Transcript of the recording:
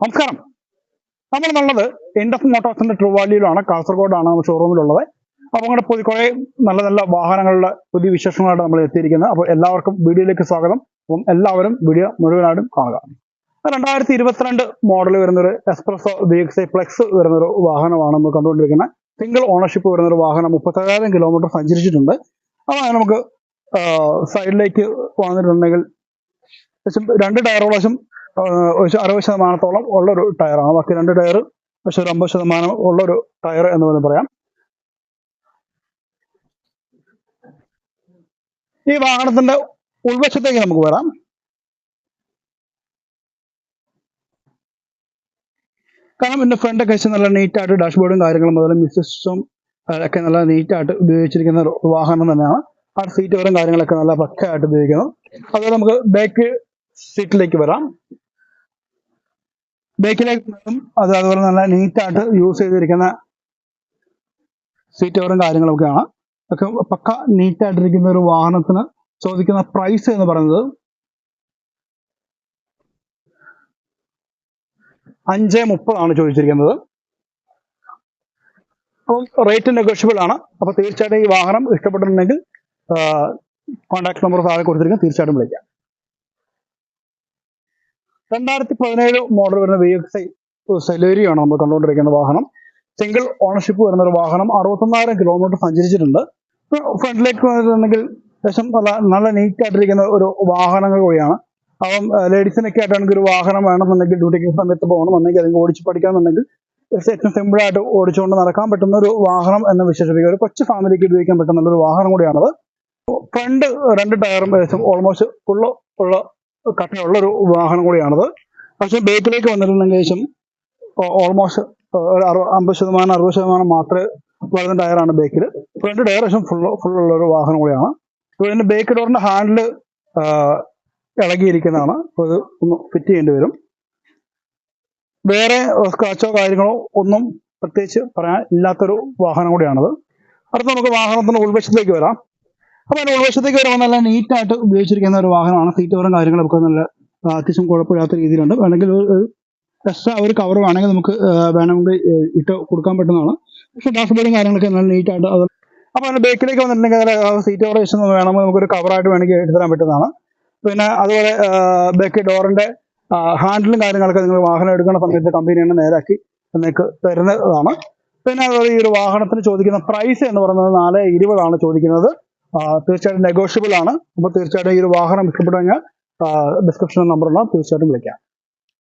നമസ്കാരം. നമ്മൾ എന്നുള്ളത് ഇൻഡസ് മോട്ടോഴ്സിന്റെ ട്രൂവാലിയിലാണ് കാസർഗോഡാണ് നമ്മൾ ഷോറൂമിലുള്ളത് അപ്പോൾ അങ്ങനെ പുതിയ കുറേ നല്ല നല്ല വാഹനങ്ങളുടെ പുതിയ വിശേഷങ്ങളായിട്ട് നമ്മൾ എത്തിയിരിക്കുന്നത്. അപ്പോൾ എല്ലാവർക്കും വീഡിയോയിലേക്ക് സ്വാഗതം. അപ്പം എല്ലാവരും വീഡിയോ മുഴുവനായിട്ടും കാണുക. രണ്ടായിരത്തി ഇരുപത്തിരണ്ട് മോഡൽ വരുന്നൊരു എക്സ്പ്രസോ ബി എക്സ് ഐ വരുന്നൊരു വാഹനമാണ് നമ്മൾ കണ്ടുകൊണ്ടിരിക്കുന്നത്. സിംഗിൾ ഓണർഷിപ്പ് വരുന്നൊരു വാഹനം മുപ്പത്തേഴായിരം കിലോമീറ്റർ സഞ്ചരിച്ചിട്ടുണ്ട്. അപ്പോൾ നമുക്ക് സൈഡിലേക്ക് വന്നിട്ടുണ്ടെങ്കിൽ രണ്ട് ടയർ വശം ഒരു അറുപത് ശതമാനത്തോളം ഉള്ളൊരു ടയറാണ്. ബാക്കി രണ്ട് ടയർ പക്ഷെ ഒരു അമ്പത് ശതമാനം ഉള്ളൊരു ടയർ എന്ന് വേണമെങ്കിൽ പറയാം. ഈ വാഹനത്തിന്റെ ഉൾവശത്തേക്ക് നമുക്ക് വരാം. കാരണം ഇതിന്റെ ഫ്രണ്ട് ഒക്കെ നല്ല നീറ്റായിട്ട് ഡാഷ്ബോർഡും കാര്യങ്ങളും അതുപോലെ മിസ്സിസും ഒക്കെ നല്ല നീറ്റായിട്ട് ഉപയോഗിച്ചിരിക്കുന്ന ഒരു വാഹനം തന്നെയാണ്. ആ സീറ്റ് വരും കാര്യങ്ങളൊക്കെ നല്ല പക്കയായിട്ട് ഉപയോഗിക്കുന്നു. അതുപോലെ നമുക്ക് ബാക്ക് സീറ്റിലേക്ക് വരാം. ബേക്കിലേക്ക് അത് അതുപോലെ നല്ല നീറ്റായിട്ട് യൂസ് ചെയ്തിരിക്കുന്ന സീറ്റ് കവറും കാര്യങ്ങളൊക്കെയാണ്. ഒക്കെ പക്ക നീറ്റായിട്ടിരിക്കുന്ന ഒരു വാഹനത്തിന് ചോദിക്കുന്ന പ്രൈസ് എന്ന് പറയുന്നത് അഞ്ച് മുപ്പതാണ് ചോദിച്ചിരിക്കുന്നത്. അപ്പം റേറ്റ് നെഗോഷ്യബിൾ ആണ്. അപ്പൊ തീർച്ചയായിട്ടും ഈ വാഹനം ഇഷ്ടപ്പെട്ടിട്ടുണ്ടെങ്കിൽ കോൺടാക്ട് നമ്പർ താഴെ കൊടുത്തിരിക്കും. തീർച്ചയായിട്ടും വിളിക്കാം. രണ്ടായിരത്തി പതിനേഴ് മോഡൽ വരുന്ന വി എക്സ് ഐ സെലേരിയാണ് നമ്മൾ കണ്ടുകൊണ്ടിരിക്കുന്ന വാഹനം. സിംഗിൾ ഓണർഷിപ്പ് വരുന്ന ഒരു വാഹനം. അറുപത്തൊന്നായിരം കിലോമീറ്റർ സഞ്ചരിച്ചിട്ടുണ്ട്. ഫ്രണ്ടിലേക്ക് വന്നിട്ടുണ്ടെങ്കിൽ ലക്ഷം നല്ല നല്ല നീറ്റ് ആയിട്ടിരിക്കുന്ന ഒരു വാഹനങ്ങൾ കൂടിയാണ്. അപ്പം ലേഡീസിനൊക്കെ ആയിട്ടാണെങ്കിൽ ഒരു വാഹനം വേണമെന്നുണ്ടെങ്കിൽ ഡ്യൂട്ടിക്ക് സമയത്ത് പോകണമെന്നുണ്ടെങ്കിൽ അല്ലെങ്കിൽ ഓടിച്ച് പഠിക്കാമെന്നുണ്ടെങ്കിൽ ഏറ്റവും സിമ്പിൾ ആയിട്ട് ഓടിച്ചുകൊണ്ട് നടക്കാൻ പറ്റുന്ന ഒരു വാഹനം എന്ന് വിശേഷിപ്പിക്കുക. ഒരു കൊച്ചു ഫാമിലിക്ക് ഉപയോഗിക്കാൻ പറ്റുന്ന ഒരു വാഹനം കൂടിയാണത്. ഫ്രണ്ട് രണ്ട് ടയറും ഏകദേശം ഓൾമോസ്റ്റ് ഫുള്ള് ഉള്ള കട്ടയുള്ള ഒരു വാഹനം കൂടിയാണത്. പക്ഷെ ബേക്കിലേക്ക് വന്നിട്ടുണ്ടെങ്കിൽ ശേഷം ഓൾമോസ്റ്റ് ഒരു അറുപത് അമ്പത് ശതമാനം അറുപത് ശതമാനം മാത്രമേ വരുന്ന ടയറാണ് ബേക്കിൽ. ഫ്രണ്ട് ടയർ വശം ഫുൾ ഫുള്ളുള്ള ഒരു വാഹനം കൂടിയാണ്. ഇപ്പോൾ ഇതിന്റെ ബേക്ക് ഡോറിന്റെ ഹാൻഡിൽ ഇളകിയിരിക്കുന്നതാണ്. അപ്പോൾ ഇത് ഒന്ന് ഫിറ്റ് ചെയ്യേണ്ടി വരും. വേറെ സ്ക്രാച്ചോ കാര്യങ്ങളോ ഒന്നും പ്രത്യേകിച്ച് പറയാൻ ഇല്ലാത്തൊരു വാഹനം കൂടിയാണത്. അടുത്ത നമുക്ക് വാഹനത്തിന്റെ ഉൾവശത്തേക്ക് വരാം. അപ്പൊ അതിന്റെ ഉൾവശത്തേക്ക് വരുമ്പോൾ നല്ല നീറ്റായിട്ട് ഉപയോഗിച്ചിരിക്കുന്ന ഒരു വാഹനമാണ്. സീറ്റ് കവറും കാര്യങ്ങളൊക്കെ നല്ല അത്യാവശ്യം കുഴപ്പമില്ലാത്ത രീതിയിലുണ്ട്. വേണമെങ്കിൽ എക്സ്ട്രാ ഒരു കവർ വേണമെങ്കിൽ നമുക്ക് വേണമെങ്കിൽ ഇട്ട് കൊടുക്കാൻ പറ്റുന്നതാണ്. പക്ഷെ ഡാഷ്ബോർഡും കാര്യങ്ങളൊക്കെ നല്ല നീറ്റായിട്ട് അത് അപ്പൊ അതിന്റെ ബേക്കിലേക്ക് വന്നിട്ടുണ്ടെങ്കിൽ സീറ്റ് കവർ വെച്ച് വേണമെങ്കിൽ നമുക്കൊരു കവറായിട്ട് വേണമെങ്കിൽ എടുത്തു തരാൻ പറ്റുന്നതാണ്. പിന്നെ അതുപോലെ ബേക്ക് ഡോറിന്റെ ഹാൻഡിലും കാര്യങ്ങളൊക്കെ നിങ്ങൾ വാഹനം എടുക്കുന്ന സമയത്ത് കമ്പനി തന്നെ നേരാക്കി നിങ്ങൾക്ക് തരുന്നതാണ്. പിന്നെ അതുപോലെ ഈ ഒരു വാഹനത്തിന് ചോദിക്കുന്ന പ്രൈസ് എന്ന് പറയുന്നത് നാല് ഇരുപതാണ് ചോദിക്കുന്നത്. തീർച്ചയായിട്ടും നെഗോഷ്യബിൾ ആണ്. അപ്പോൾ തീർച്ചയായിട്ടും ഈ ഒരു വാഹനം ഇഷ്ടപ്പെട്ടു കഴിഞ്ഞാൽ ഡിസ്ക്രിപ്ഷൻ നമ്പറുള്ള തീർച്ചയായിട്ടും വിളിക്കാം.